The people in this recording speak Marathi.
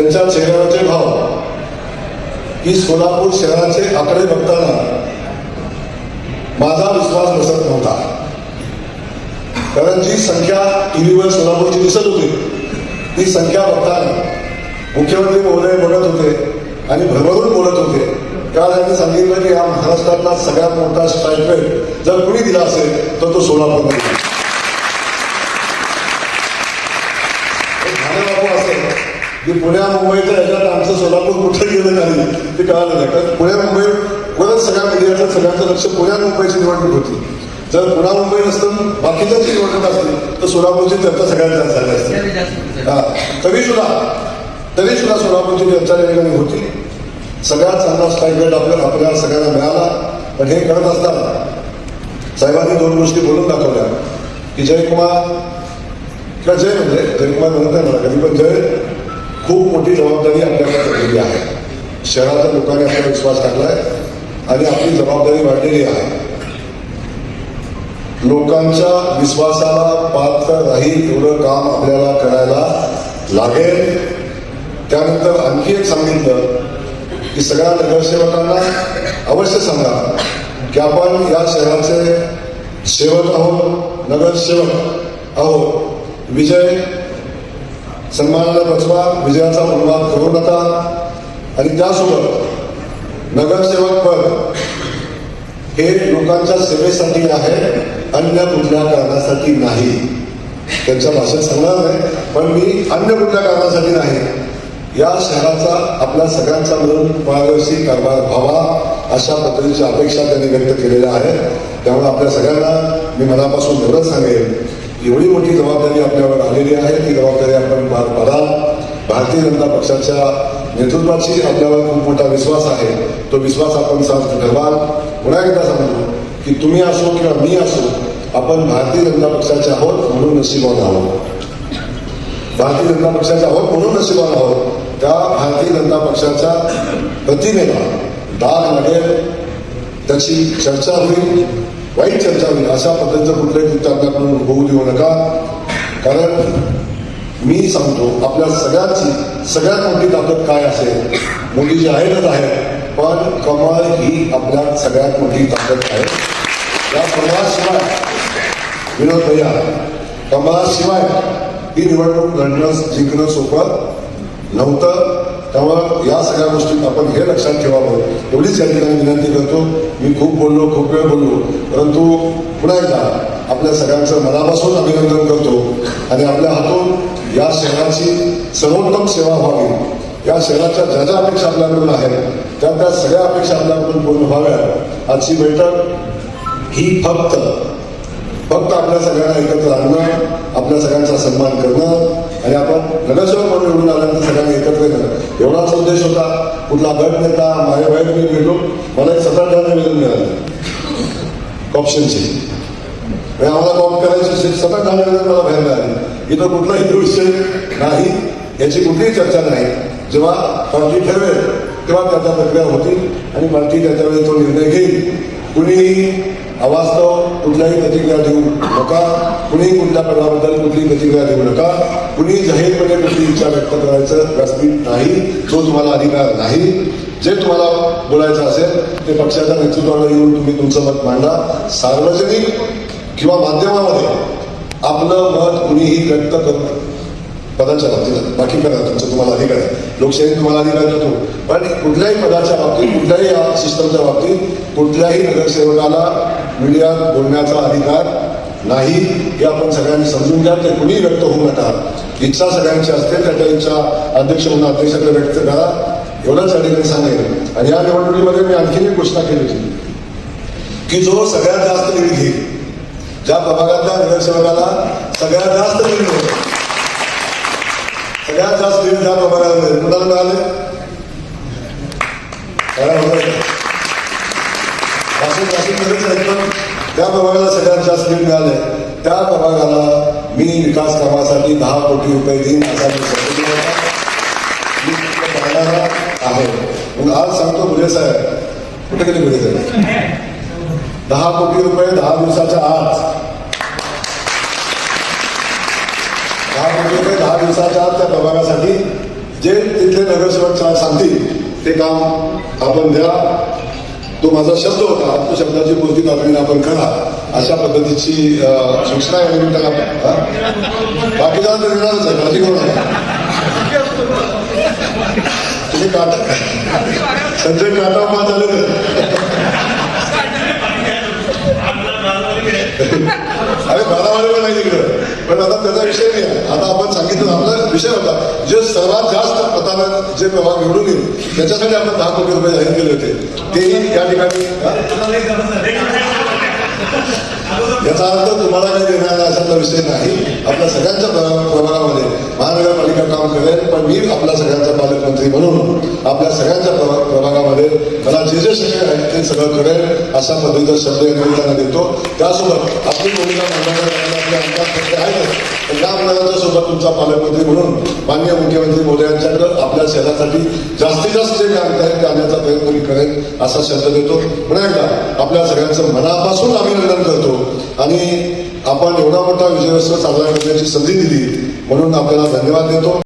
त्यांच्या चेहऱ्यावरचे भाव की सोलापूर शहराचे आकडे बघताना माझा विश्वास बसत नव्हता. कारण जी संख्या टीव्हीवर सोलापूरची दिसत होती ती संख्या बघताना मुख्यमंत्री महोदय बघत होते आणि भरभरून बोलत होते. काल त्यांनी सांगितलं की या महाराष्ट्रातला सगळ्यात मोठा स्ट्राईक रेट जर कुणी दिला असेल तर तो सोलापूरमध्ये दिला. हे झालं बाबू असं की पुण्या मुंबईच्या ह्याच्यात आमचं सोलापूर कुठं गेलं नाही ते कळालं नाही. कारण पुण्या मुंबई वरच सगळ्या मीडियाचं सगळ्यांचं लक्ष पुण्या मुंबईची निवडणूक होती. जर पुण्या मुंबई नसतं बाकीच्याची निवडणूक असली तर सोलापूरची चर्चा सगळ्यात जास्त झाली असते. हा. तरी सुद्धा तरी सुद्धा सोलापूरची चर्चा या ठिकाणी होती. सगळ्यात चांगला स्ट्राईक रेट आपल्या आपल्याला सगळ्यांना मिळाला. पण हे करत असताना साहेबांनी दोन गोष्टी बोलून दाखवल्या. की जयकुमार किंवा जय म्हणजे जयकुमार म्हणत नाही मला कधी पण जय खूप मोठी जबाबदारी आपल्याकडे पडलेली आहे. शहराच्या लोकांनी आपला विश्वास टाकलाय आणि आपली जबाबदारी वाढलेली आहे. लोकांच्या विश्वासाला पात्र राहील एवढं काम आपल्याला करायला लागेल. त्यानंतर आणखी एक सांगितलं की सगळ्या नगरसेवकांना अवश्य सांगा की आपण या शहराचे सेवक आहोत नगरसेवक आहोत. विजय सन्मानाला बचवा विजयाचा उन्माद करू नका आणि त्यासोबत नगरसेवक पद हे लोकांच्या सेवेसाठी आहे अन्य कुठल्या कारणासाठी नाही. त्यांच्या भाषेत सांगणार नाही पण मी अन्य कुठल्या कारणासाठी नाही. या शहराचा आपल्या सगळ्यांचा मिळून पारदर्शी कारभार व्हावा अशा पद्धतीच्या अपेक्षा त्यांनी व्यक्त केलेल्या आहेत. त्यामुळे आपल्या सगळ्यांना मी मनापासून एवढंच सांगेन. एवढी मोठी जबाबदारी आपल्यावर आलेली आहे. ती जबाबदारी आपण पार पाडाल. भारतीय जनता पक्षाच्या नेतृत्वाची आपल्यावर खूप मोठा विश्वास आहे. तो विश्वास आपण साथ ठरवाल. पुन्हा एकदा सांगतो की तुम्ही असो किंवा मी असो आपण भारतीय जनता पक्षाचे आहोत म्हणून नशिबान आहोत. भारतीय जनता पक्षाचे आहोत म्हणून नशिबान आहोत. त्या भारतीय जनता पक्षाच्या प्रतिमेला दाग लागेल. त्याची चर्चा होईल. वाईट चर्चा होईल अशा पद्धतीचं कुठल्याही कृत्य आपल्याकडून होऊ देऊ नका. कारण मी सांगतो आपल्या सगळ्याची सगळ्यात मोठी ताकद काय असेल? मोदीजी आहेतच आहे पण कमळ ही आपल्या सगळ्यात मोठी ताकद आहे. या कमळाशिवाय विनोद भैया कमळाशिवाय ही निवडणूक लढणं जिंकणं सोपं नव्हतं. त्यामुळं या सगळ्या गोष्टी आपण हे लक्षात ठेवावं. एवढीच या ठिकाणी विनंती करतो. मी खूप बोललो खूप वेळ बोललो. परंतु पुन्हा एकदा आपल्या सगळ्यांचं मनापासून अभिनंदन करतो. आणि आपल्या हातून या शहराची सर्वोत्तम सेवा व्हावी. या शहराच्या ज्या ज्या अपेक्षा आपल्याकडून आहेत त्या त्या सगळ्या अपेक्षा आपल्याकडून पूर्ण व्हाव्या आजची बैठक ही फक्त फक्त आपल्या सगळ्यांना एकत्र आणणं आपल्या सगळ्यांचा सन्मान करणं आणि आपण नगरसेवक म्हणून निवडून आल्यानंतर सगळ्यांना एकत्र येणं एवढाच उद्देश होता. कुठला गट नेता माझ्या बाहेर मी भेटलो मला एक सतरा टन निवेदन मिळालं. ऑप्शनचे म्हणजे आम्हाला कॉप करायची सतत दहा निवेदन मला बाहेर मिळालं. इथं कुठलाही दृश्य नाही. याची कुठलीही चर्चा नाही. जेव्हा पार्टी ठरवेल तेव्हा त्याचा प्रक्रिया होतील आणि पार्टी त्याच्यावेळी तो निर्णय घेईल. कुणीही अवास्तव कुठल्याही प्रतिक्रिया देऊ नका. कुणीही कुठल्या पदाबद्दल कुठलीही प्रतिक्रिया देऊ नका. कुणी जाहीरपणे कुठली इच्छा व्यक्त करायचं व्यासपीठ नाही तो तुम्हाला अधिकार नाही जे तुम्हाला बोलायचं असेल ते पक्षाच्या नेतृत्वाला येऊन तुम्ही तुमचं मत मांडा. सार्वजनिक किंवा माध्यमामध्ये आपलं मत कुणीही व्यक्त करत पदाच्या बाबतीत. बाकी करा तुमचं तुम्हाला अधिकार आहे. लोकशाही तुम्हाला अधिकार देतो. पण कुठल्याही पदाच्या बाबतीत कुठल्याही या सिस्टमच्या बाबतीत कुठल्याही नगरसेवकाला मीडियात बोलण्याचा अधिकार नाही हे आपण सगळ्यांनी समजून घ्या. ते कुणीही व्यक्त होऊ नका. इच्छा सगळ्यांची असते. त्याच्या इच्छा अध्यक्ष म्हणून अध्यक्षाकडे व्यक्त करा. एवढंच या ठिकाणी सांगेल आणि या निवडणुकीमध्ये मी आणखीन एक घोषणा केली होती. की जो सगळ्यात जास्त लीड घेईल ज्या प्रभागातल्या नगरसेवकाला सगळ्यात जास्त लीड मिळेल सगळ्यात जास्त लीड ज्या प्रभागाला मिळेल कुणाला मिळाले? काय होतं? त्या प्रभागाला सगळ्यात जास्त लीड मिळाले. त्या प्रभागाला मी विकास कामासाठी दहा कोटी रुपये देईन असा मी पाहणारा आहे. मग आज सांगतो गुरे साहेब. कुठे गेले गुरे साहेब? दहा कोटी रुपये दहा दिवसाच्या आत. दहा कोटी रुपये दहा दिवसाच्या आत त्या प्रभागासाठी जे तिथले नगरसेवक सांगतील ते काम आपण द्या. तो माझा शब्द होता तो शब्दाची पूर्ती तातडीने आपण करा. अशा पद्धतीची सूचना आहे निमित्तानं हा? बाकीच्या तर देणारच आहे काळजी करू नका तुम्ही काटा संजय काटा उभा झाले तर अरे बारावाडीवर नाही तिकडं पण आता त्याचा विषय नाही आहे. आता आपण सांगितलं आपला विषय होता. जे सर्वात जास्त मतानं जे प्रभाग निवडून येईल त्याच्यासाठी आपण दहा कोटी रुपये जाहीर केले होते. तेही या ठिकाणी याचा अर्थ तुम्हाला काही देणार अशातला विषय नाही. आपल्या सगळ्यांच्या प्रमाणामध्ये प्रभागामध्ये महानगरपालिका काम करेल पण मी आपल्या सगळ्यांचा पालकमंत्री म्हणून आपल्या सगळ्यांच्या प्रभागामध्ये मला जे जे शक्य आहे ते सगळं करेल अशा पद्धतीचा शब्द या निमित्तानं देतो. त्यासोबत आपली भूमिका मांडण्यासाठी आहेत आमदार आहेतच या सोबत तुमचा पालकमंत्री म्हणून माननीय मुख्यमंत्री मोदयांच्याकडे आपल्या शहरासाठी जास्तीत जास्त जे काम आहे ते आणण्याचा प्रयत्न मी करेन असा शब्द देतो. म्हणा आपल्या सगळ्यांचं मनापासून अभिनंदन करतो. आणि आपण एवढा मोठा विजयोत्सव साजरा करण्याची संधी दिली म्हणून आपल्याला धन्यवाद देतो.